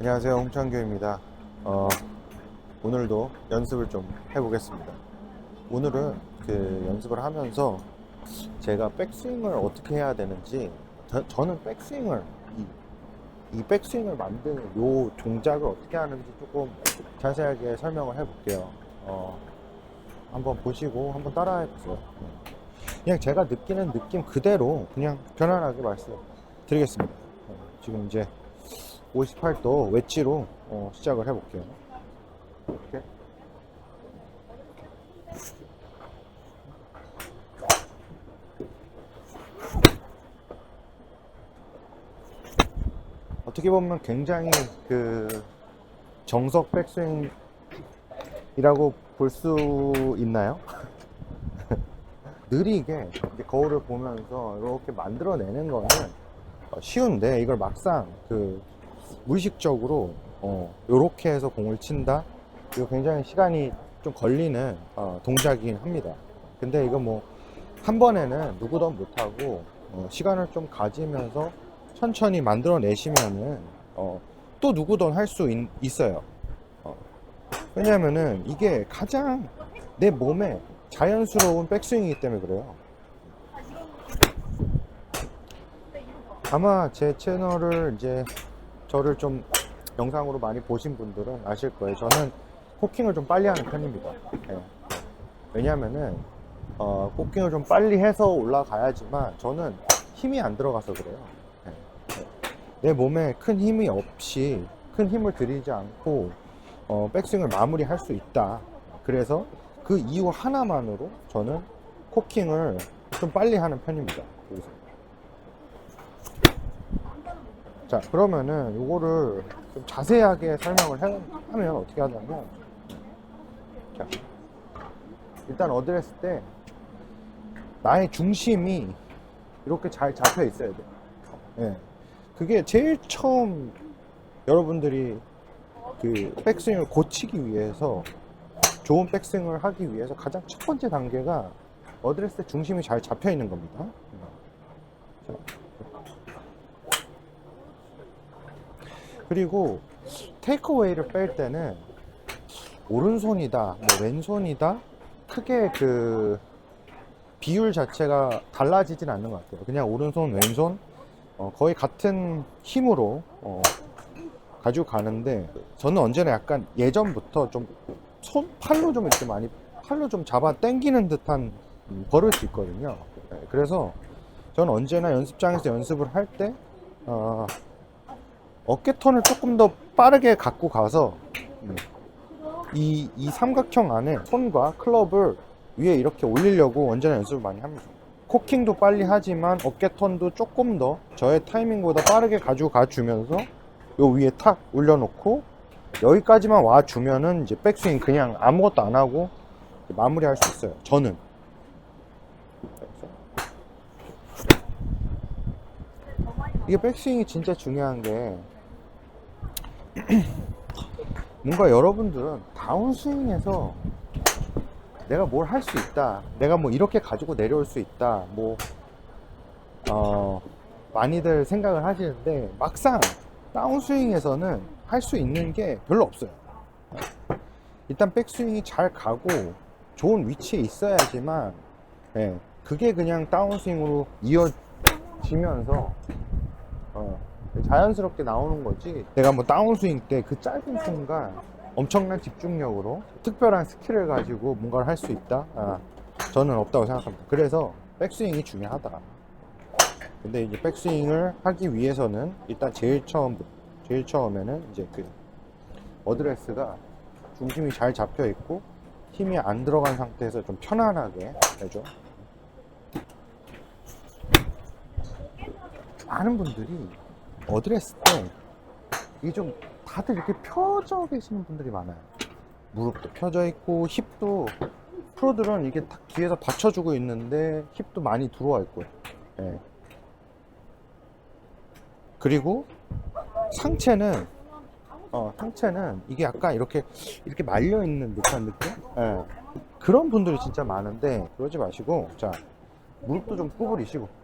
안녕하세요. 홍창규입니다. 어, 오늘도 연습을 좀 해보겠습니다. 오늘은 그 연습을 하면서 제가 백스윙을 어떻게 해야 되는지 저, 저는 백스윙을 이, 이 백스윙을 만드는 요 동작을 어떻게 하는지 조금 자세하게 설명을 해볼게요. 어, 한번 보시고 한번 따라해 보세요. 그냥 제가 느끼는 느낌 그대로 그냥 편안하게 말씀드리겠습니다. 어, 지금 이제 58도 웨지로 어, 시작을 해볼게요. 이렇게. 어떻게 보면 굉장히 그 정석 백스윙이라고 볼 수 있나요? 느리게 거울을 보면서 이렇게 만들어내는 거는 어, 쉬운데 이걸 막상 그 무의식적으로 어, 요렇게 해서 공을 친다? 이거 굉장히 시간이 좀 걸리는 어, 동작이긴 합니다. 근데 이거 뭐 한 번에는 누구도 못하고 어, 시간을 좀 가지면서 천천히 만들어내시면은 어, 또 누구든 할 수 있어요. 어, 왜냐면은 이게 가장 내 몸에 자연스러운 백스윙이기 때문에 그래요. 아마 제 채널을 이제 저를 좀 영상으로 많이 보신 분들은 아실 거예요. 저는 코킹을 좀 빨리 하는 편입니다. 예. 왜냐면은, 어, 코킹을 좀 빨리 해서 올라가야지만 저는 힘이 안 들어가서 그래요. 예. 내 몸에 큰 힘이 없이, 큰 힘을 들이지 않고, 어, 백스윙을 마무리 할 수 있다. 그래서 그 이유 하나만으로 저는 코킹을 좀 빨리 하는 편입니다. 여기서. 자 그러면은 요거를 좀 자세하게 설명을 해, 하면 어떻게 하냐면 자 일단 어드레스 때 나의 중심이 이렇게 잘 잡혀 있어야 돼 예. 그게 제일 처음 여러분들이 그 백스윙을 고치기 위해서 좋은 백스윙을 하기 위해서 가장 첫 번째 단계가 어드레스 때 중심이 잘 잡혀 있는 겁니다 자. 그리고 테이크어웨이를 뺄 때는 오른손이다, 뭐 왼손이다, 크게 그 비율 자체가 달라지진 않는 것 같아요. 그냥 오른손, 왼손 어, 거의 같은 힘으로 어, 가지고 가는데 저는 언제나 약간 예전부터 좀 손, 팔로 좀 이렇게 많이 팔로 좀 잡아 당기는 듯한 음, 버릇이 있거든요. 네, 그래서 저는 언제나 연습장에서 연습을 할때 어, 어깨 턴을 조금 더 빠르게 갖고 가서 음, 이, 이 삼각형 안에 손과 클럽을 위에 이렇게 올리려고 언제나 연습을 많이 합니다. 코킹도 빨리 하지만 어깨 턴도 조금 더 저의 타이밍보다 빠르게 가지고 가주면서 요 위에 탁 올려놓고 여기까지만 와 주면은 이제 백스윙 그냥 아무것도 안 하고 마무리할 수 있어요. 저는. 이게 백스윙이 진짜 중요한 게 뭔가 여러분들은 다운스윙에서 내가 뭘 할 수 있다 내가 뭐 이렇게 가지고 내려올 수 있다 뭐 어, 많이들 생각을 하시는데 막상 다운스윙에서는 할 수 있는 게 별로 없어요. 일단 백스윙이 잘 가고 좋은 위치에 있어야지만 예, 그게 그냥 다운스윙으로 이어지면서 어, 자연스럽게 나오는 거지. 내가 뭐 다운스윙 때 그 짧은 순간 엄청난 집중력으로 특별한 스킬을 가지고 뭔가를 할 수 있다? 아, 저는 없다고 생각합니다. 그래서 백스윙이 중요하다. 근데 이제 백스윙을 하기 위해서는 일단 제일 처음 제일 처음에는 이제 그 어드레스가 중심이 잘 잡혀 있고 힘이 안 들어간 상태에서 좀 편안하게 되죠 많은 분들이 어드레스 때 이게 좀 다들 이렇게 펴져 계시는 분들이 많아요. 무릎도 펴져 있고 힙도 프로들은 이게 딱 뒤에서 받쳐주고 있는데 힙도 많이 들어와 있고요. 예. 그리고 상체는 어, 상체는 이게 약간 이렇게 이렇게 말려 있는 듯한 느낌? 예. 그런 분들이 진짜 많은데 그러지 마시고 자 무릎도 좀 구부리시고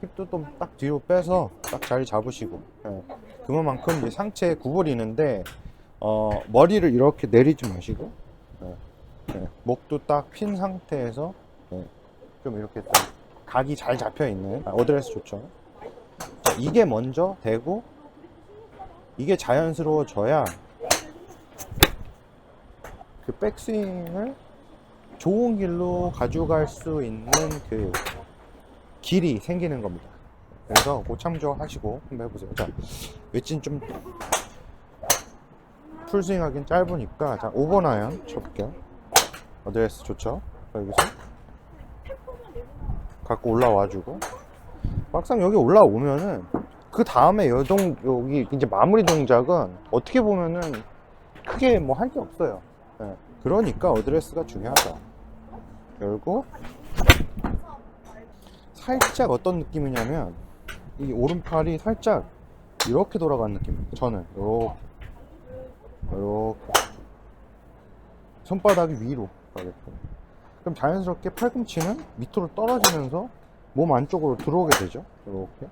힙도 좀 딱 뒤로 빼서 딱 자리 잡으시고 예. 그만큼 이제 상체 구부리는데 어, 머리를 이렇게 내리지 마시고 예. 예. 목도 딱 핀 상태에서 예. 좀 이렇게 딱 각이 잘 잡혀 있는 아, 어드레스 좋죠 자, 이게 먼저 되고 이게 자연스러워져야 그 백스윙을 좋은 길로 가져갈 수 있는 그 길이 생기는 겁니다. 그래서 그 참조 하시고 한번 해보세요. 자, 웨진 좀 풀스윙 하긴 짧으니까 자 5번 아이언 쳐볼게요. 어드레스 좋죠? 자, 여기서 갖고 올라와주고 막상 여기 올라오면은 그 다음에 여동 여기 이제 마무리 동작은 어떻게 보면은 크게 뭐 할 게 없어요. 예. 그러니까 어드레스가 중요하다. 열고 살짝 어떤 느낌이냐면 이 오른팔이 살짝 이렇게 돌아가는 느낌. 저는 요렇게 요렇게 손바닥이 위로 가게끔. 그럼 자연스럽게 팔꿈치는 밑으로 떨어지면서 몸 안쪽으로 들어오게 되죠. 이렇게.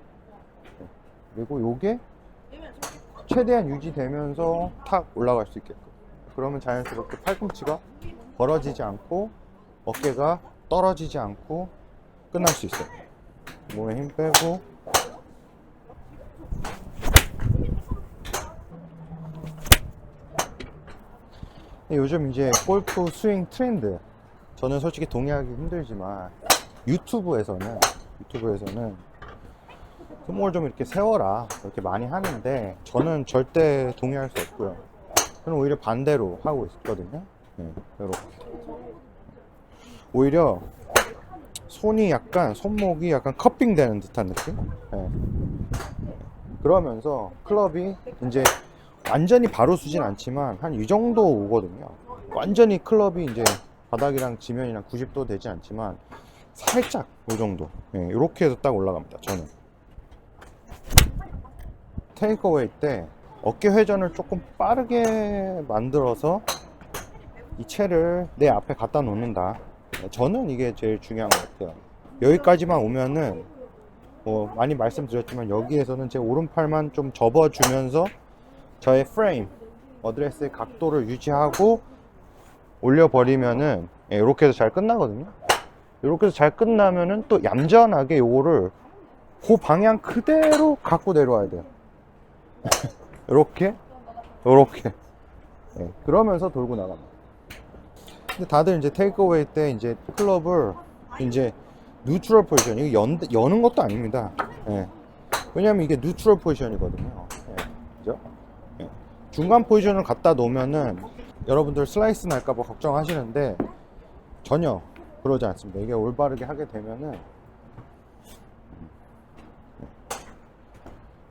그리고 요게 최대한 유지되면서 탁 올라갈 수 있게끔. 그러면 자연스럽게 팔꿈치가 벌어지지 않고 어깨가 떨어지지 않고 끝날 수 있어요. 몸에 힘 빼고 요즘 이제 골프 스윙 트렌드 저는 솔직히 동의하기 힘들지만 유튜브에서는 유튜브에서는 손목을 좀 이렇게 세워라 이렇게 많이 하는데 저는 절대 동의할 수 없고요. 저는 오히려 반대로 하고 있거든요. 네, 이렇게 오히려 손이 약간 손목이 약간 커핑 되는 듯한 느낌. 네. 그러면서 클럽이 이제 완전히 바로 쓰진 않지만 한 이 정도 오거든요. 완전히 클럽이 이제 바닥이랑 지면이랑 90도 되지 않지만 살짝 이 정도. 이렇게 해서 딱 올라갑니다. 저는. 테이크어웨이 때 어깨 회전을 조금 빠르게 만들어서 이 채를 내 앞에 갖다 놓는다. 저는 이게 제일 중요한 것 같아요. 여기까지만 오면은 뭐 많이 말씀드렸지만 여기에서는 제 오른팔만 좀 접어주면서 저의 프레임 어드레스의 각도를 유지하고 올려버리면은 예, 이렇게 해서 잘 끝나거든요. 이렇게 해서 잘 끝나면은 또 얌전하게 요거를 그 방향 그대로 갖고 내려와야 돼요. 이렇게, 이렇게. 예, 그러면서 돌고 나갑니다. 근데 다들 이제 테이크어웨이 때 이제 클럽을 이제 뉴트럴 포지션, 이거 연, 여는 것도 아닙니다. 예. 왜냐면 이게 뉴트럴 포지션이거든요. 예. 그죠? 예. 중간 포지션을 갖다 놓으면은 여러분들 슬라이스 날까봐 걱정하시는데 전혀 그러지 않습니다. 이게 올바르게 하게 되면은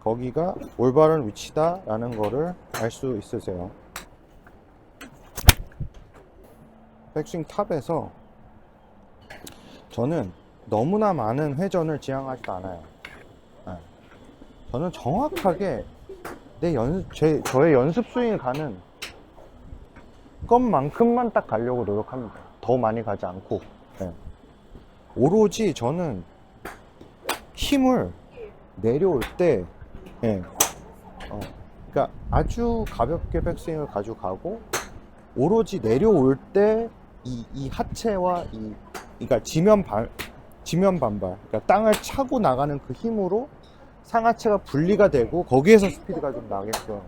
거기가 올바른 위치다라는 거를 알 수 있으세요. 백스윙 탑에서 저는 너무나 많은 회전을 지향하지도 않아요. 네. 저는 정확하게 내 연, 제, 저의 연습 스윙을 가는 것만큼만 딱 가려고 노력합니다. 더 많이 가지 않고. 네. 오로지 저는 힘을 내려올 때, 예. 어, 그러니까 아주 가볍게 백스윙을 가져가고, 오로지 내려올 때, 이, 이 하체와 이, 그러니까 지면 발, 지면 반발, 그러니까 땅을 차고 나가는 그 힘으로 상하체가 분리가 되고, 거기에서 스피드가 좀 나게끔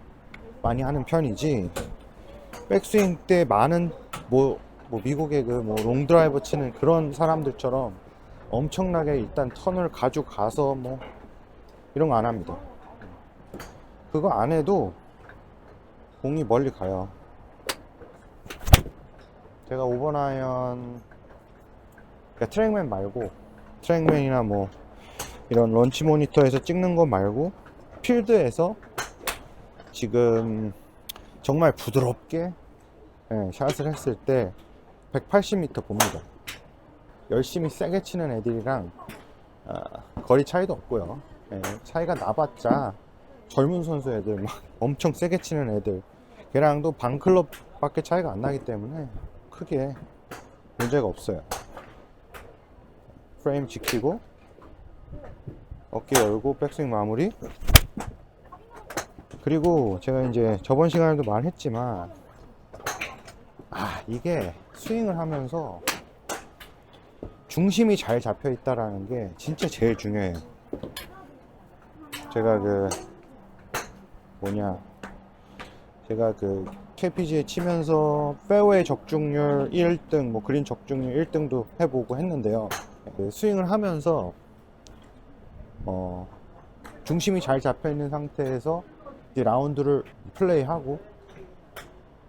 많이 하는 편이지, 백스윙 때 많은, 뭐, 뭐 미국의 그 뭐 롱드라이버 치는 그런 사람들처럼 엄청나게 일단 턴을 가져가서 뭐 이런 거 안 합니다. 그거 안 해도 공이 멀리 가요. 제가 5번 아이언 그러니까 트랙맨 말고 트랙맨이나 뭐 이런 런치 모니터에서 찍는 거 말고 필드에서 지금 정말 부드럽게 예, 샷을 했을 때 180m 봅니다. 열심히 세게 치는 애들이랑 아, 거리 차이도 없고요. 예, 차이가 나봤자 젊은 선수 애들 막 엄청 세게 치는 애들 걔랑도 반클럽밖에 차이가 안 나기 때문에 크게 문제가 없어요. 프레임 지키고 어깨 열고 백스윙 마무리. 그리고 제가 이제 저번 시간에도 말했지만 아 이게 스윙을 하면서 중심이 잘 잡혀 있다라는 게 진짜 제일 중요해요. 제가 그 뭐냐 제가 그 KPGA 치면서 페어웨이 적중률 1등, 뭐 그린 적중률 1등도 해보고 했는데요. 그 스윙을 하면서 어 중심이 잘 잡혀 있는 상태에서 이제 라운드를 플레이하고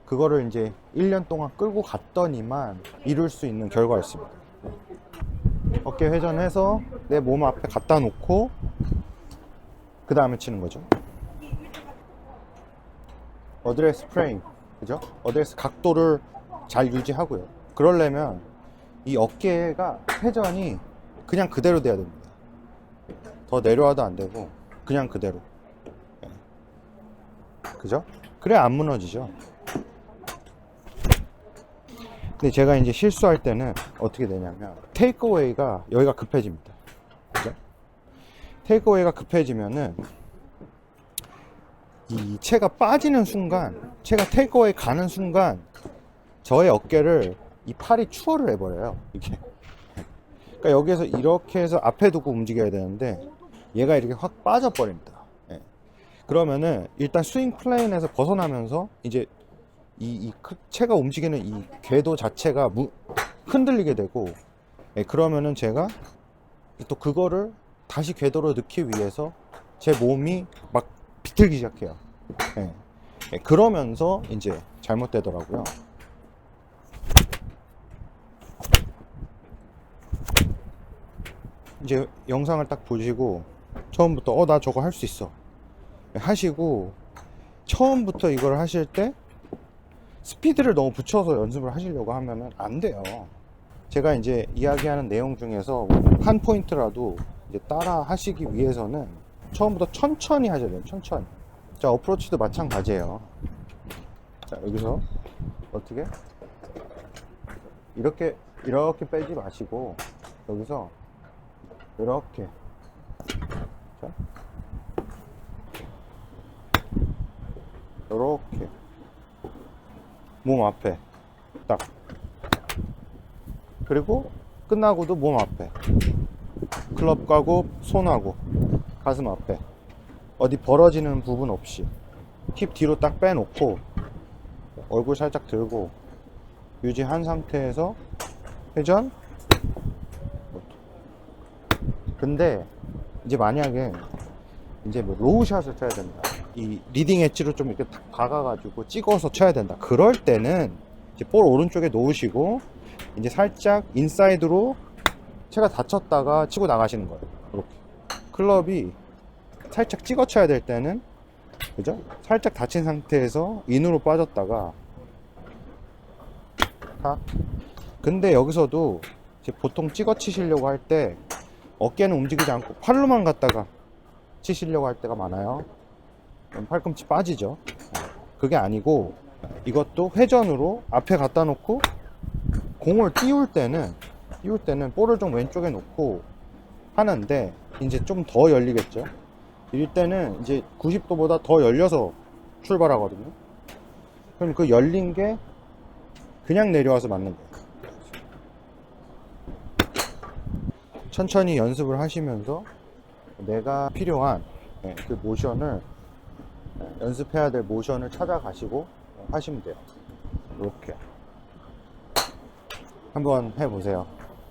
그거를 이제 1년 동안 끌고 갔더니만 이룰 수 있는 결과였습니다. 어깨 회전해서 내 몸 앞에 갖다 놓고 그 다음에 치는 거죠. 어드레스 프레임, 그죠? 어드레스 각도를 잘 유지하고요. 그러려면 이 어깨가 회전이 그냥 그대로 돼야 됩니다. 더 내려와도 안 되고 그냥 그대로. 예. 그죠? 그래야 안 무너지죠. 근데 제가 이제 실수할 때는 어떻게 되냐면 테이크어웨이가 여기가 급해집니다. 그죠? 테이크어웨이가 급해지면은 이 채가 빠지는 순간, 채가 테이크어웨이 가는 순간 저의 어깨를 이 팔이 추월을 해버려요. 이게. 그러니까 여기에서 이렇게 해서 앞에 두고 움직여야 되는데 얘가 이렇게 확 빠져버립니다. 예. 그러면은 일단 스윙 플레인에서 벗어나면서 이제 이, 이 크- 채가 움직이는 이 궤도 자체가 무- 흔들리게 되고 예, 그러면은 제가 또 그거를 다시 궤도로 넣기 위해서 제 몸이 막 비틀기 시작해요. 예. 예, 그러면서 이제 잘못되더라고요. 이제 영상을 딱 보시고 처음부터 어 나 저거 할 수 있어 예, 하시고 처음부터 이걸 하실 때 스피드를 너무 붙여서 연습을 하시려고 하면은 안 돼요. 제가 이제 이야기하는 내용 중에서 한 포인트라도 따라 하시기 위해서는 처음부터 천천히 하셔야 돼요. 천천히. 자, 어프로치도 마찬가지예요. 자, 여기서 어떻게? 이렇게, 이렇게 빼지 마시고, 여기서 이렇게. 자. 이렇게. 몸 앞에. 딱. 그리고 끝나고도 몸 앞에. 클럽 가고 손하고 가슴 앞에. 어디 벌어지는 부분 없이. 힙 뒤로 딱 빼놓고 얼굴 살짝 들고 유지한 상태에서 회전? 근데 이제 만약에 이제 뭐 로우샷을 쳐야 된다. 이 리딩 엣지로 좀 이렇게 탁 박아가지고 찍어서 쳐야 된다. 그럴 때는 이제 볼 오른쪽에 놓으시고 이제 살짝 인사이드로 채가 다쳤다가 치고 나가시는 거예요. 클럽이 살짝 찍어 쳐야 될 때는 그죠? 살짝 다친 상태에서 인으로 빠졌다가 탁. 근데 여기서도 보통 찍어 치시려고 할 때 어깨는 움직이지 않고 팔로만 갖다가 치시려고 할 때가 많아요. 팔꿈치 빠지죠. 그게 아니고 이것도 회전으로 앞에 갖다 놓고 공을 띄울 때는 띄울 때는 볼을 좀 왼쪽에 놓고 하는데 이제 좀 더 열리겠죠. 이럴 때는 이제 90도보다 더 열려서 출발하거든요. 그럼 그 열린 게 그냥 내려와서 맞는 거예요. 천천히 연습을 하시면서 내가 필요한 예, 그 모션을 예, 연습해야 될 모션을 찾아가시고 하시면 돼요. 이렇게 한번 해보세요.